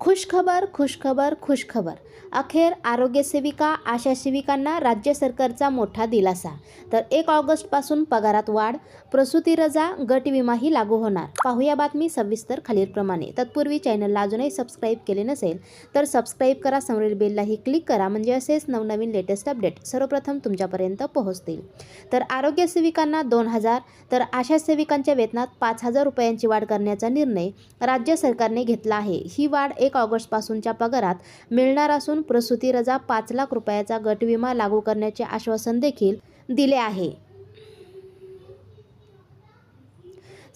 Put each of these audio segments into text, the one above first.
खुशखबर खुशखबर खुशखबर. अखेर आरोग्यसेविका आशा सेविकांना राज्य सरकारचा मोठा दिलासा. तर एक ऑगस्टपासून पगारात वाढ प्रसूती रजा गट विमाही लागू होणार. पाहूया बातमी सविस्तर खालीलप्रमाणे. तत्पूर्वी चॅनलला अजूनही सबस्क्राईब केले नसेल तर सबस्क्राईब करा समोरील बेललाही क्लिक करा म्हणजे असेच नवनवीन लेटेस्ट अपडेट सर्वप्रथम तुमच्यापर्यंत पोहोचतील. तर आरोग्य सेविकांना दोन हजार तर आशा सेविकांच्या वेतनात पाच हजार रुपयांची वाढ करण्याचा निर्णय राज्य सरकारने घेतला आहे. ही वाढ एक ऑगस्टपासूनच्या पगारात मिळणार असून प्रसूती रजा पाच लाख रुपयाचा गटविमा लागू करण्याचे आश्वासन देखील दिले आहे.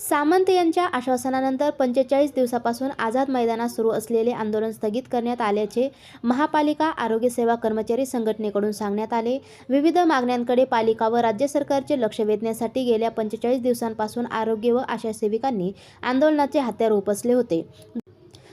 सामंत यांच्या आश्वासनानंतर पंचेचाळीस दिवसापासून आझाद मैदानात सुरू असलेले आंदोलन स्थगित करण्यात आल्याचे महापालिका आरोग्य सेवा कर्मचारी संघटनेकडून सांगण्यात आले. विविध मागण्यांकडे पालिका व राज्य सरकारचे लक्ष वेधण्यासाठी गेल्या पंचेचाळीस दिवसांपासून आरोग्य व आशा सेविकांनी आंदोलनाचे हत्यार उपसले होते.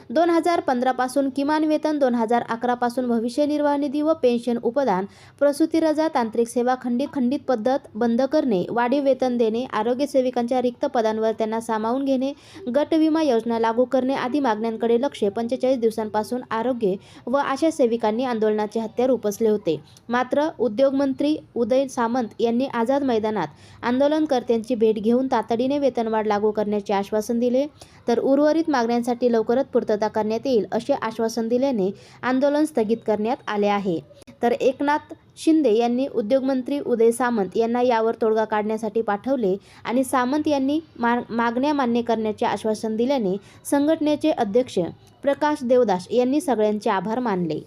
दोन हजार पंधरापासून किमान वेतन दोन हजार अकरापासून भविष्य निर्वाह निधी व पेन्शन उपदान प्रसूती रजा तांत्रिक सेवा खंडित खंडित पद्धत बंद करणे वाढीव वेतन देणे आरोग्य सेविकांच्या रिक्त पदांवर त्यांना सामावून घेणे गट विमा योजना लागू करणे आदी मागण्यांकडे लक्ष पंचेचाळीस दिवसांपासून आरोग्य व आशा सेविकांनी आंदोलनाचे हत्यार उपसले होते. मात्र उद्योगमंत्री उदय सामंत यांनी आझाद मैदानात आंदोलनकर्त्यांची भेट घेऊन तातडीने वेतनवाढ लागू करण्याचे आश्वासन दिले. तर उर्वरित मागण्यांसाठी लवकरच पूर्तता करण्यात येईल असे आश्वासन दिल्याने आंदोलन स्थगित करण्यात आले आहे. तर एकनाथ शिंदे यांनी उद्योगमंत्री उदय सामंत यांना यावर तोडगा काढण्यासाठी पाठवले आणि सामंत यांनी मा मागण्या मान्य करण्याचे आश्वासन दिल्याने संघटनेचे अध्यक्ष प्रकाश देवदास यांनी सगळ्यांचे आभार मानले.